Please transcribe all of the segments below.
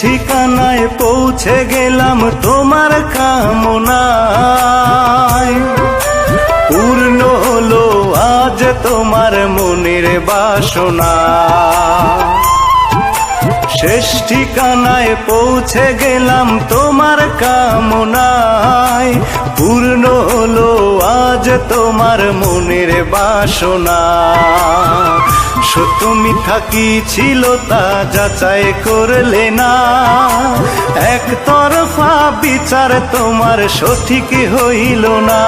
ঠিকানায় পৌঁছে গেলাম তোমার কামনায়। পূর্ণ হলো আজ তোমার মনের বাসনা। শেষ ঠিকানায় পৌঁছে গেলাম তোমার কামনায়। পূর্ণ হলো আজ তোমার মনের বাসনা। সত্য মিথ্যা কি ছিল তা যাচাই করলে না। একতরফা বিচার তোমার সঠিক হইল না।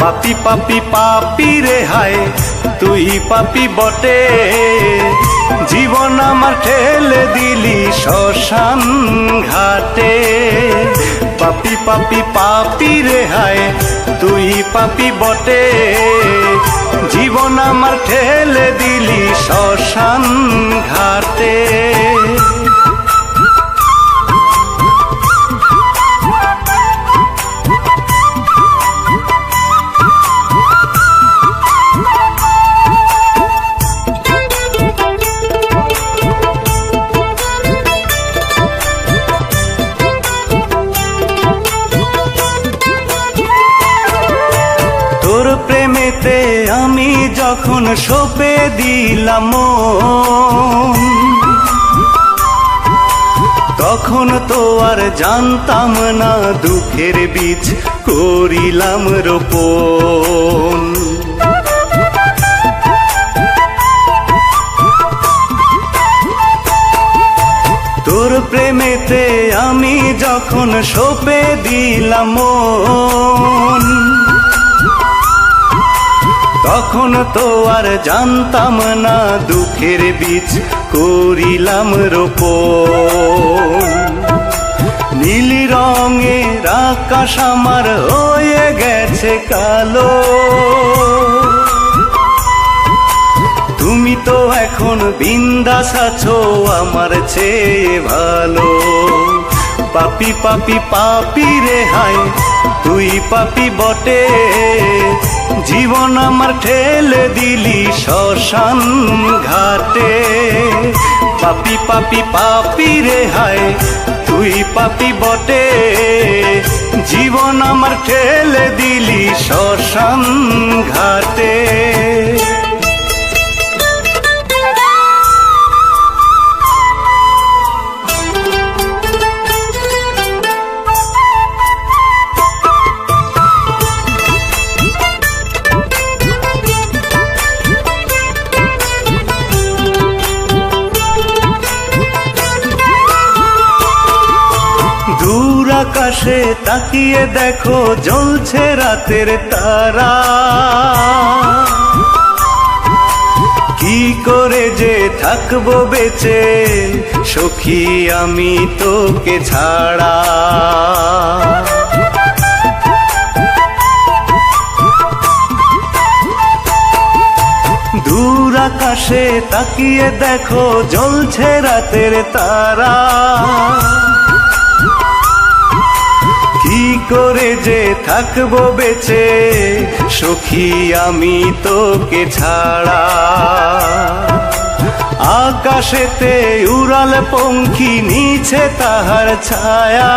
পাপি পাপি পাপি রে হায়, তুই পাপি বটে। জীবন আমার ঠেলে দিলি শশান ঘাটে। পাপি পাপি পাপি রে হায়, তুই পাপি বটে। জীবন আমার ঠেলে দিলি শশান ঘাটে। যখন সপে দিলাম। তখন তো আর জানতাম না দুঃখের বীজ করিলাম রোপণ। তোর প্রেমেতে আমি যখন সপে দিলাম। মন, তখন তো আর জানতাম না দুঃখের বীজ করিলাম রোপণ। নীল রঙের আকাশ আমার হয়ে গেছে কালো। তুমি তো এখন বিন্দাস আছো, আমার চেয়ে ভালো। পাপি পাপি পাপি রে হায় তুই পাপি বটে। জীবন আমার ঠেলে দিলি শ্মশান ঘাটে। পাপি পাপি পাপি রে হায় তুই পাপি বটে। জীবন আমার ঠেলে দিলি শ্মশান ঘাটে। দূর আকাশে তাকিয়ে দেখো, জ্বলছে রাতের তারা। কি করে যে থাকব বেঁচে, সখী আমি তোকে ছাড়া। দূর তাকিয়ে দেখো, জ্বলছে রাতের তারা। করে যে থাকব বেঁচে, সখী আমি তোকে ছাড়া। আকাশেতে উড়াল পঙ্খী, নিচে তাহার ছায়া।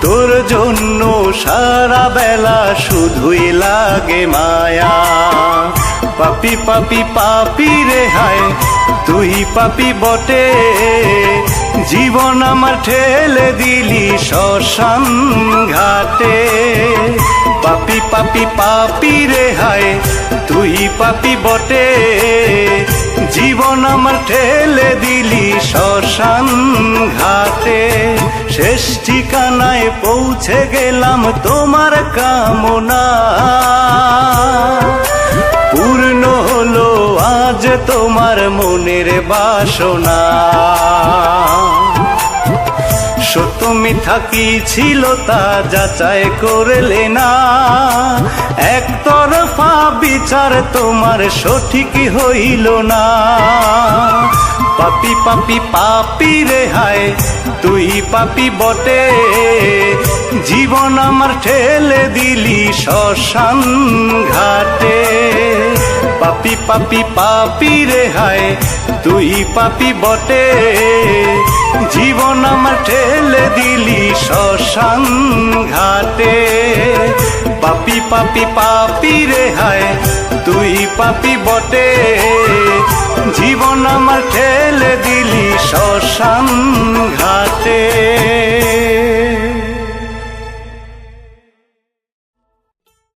তোর জন্য সারা বেলা শুধুই লাগে মায়া। পাপি পাপি পাপি রে হায় তুই পাপি বটে। জীবন আমার ঠেলে দিলি শ্মশান ঘাটে। পাপি পাপি পাপি রে হায়, তুই পাপি বটে। জীবন আমার ঠেলে দিলি শ্মশান ঘাটে। শেষ ঠিকানায় পৌঁছে গেলাম তোমার কামনা। পূর্ণ হলো আজ তোমার মনের বাসনা। সত্য তুমি কি ছিল তা যাচাই করলে না। একতরফা বিচার তোমার সঠিক হইল না। পাপি পাপি পাপি রে হায়, তুই পাপি বটে। জীবন আমার ঠেলে দিলি শ্মশান ঘাটে। পাপি পাপি পাপি রে হায়, তুই পাপি বটে। ঠেলে দিলি শ্মশান ঘাটে। পাপি পাপি পাপি রে হায়, তুই পাপি বটে। জীবন আমার ঠেলে দিলি শ্মশান ঘাটে।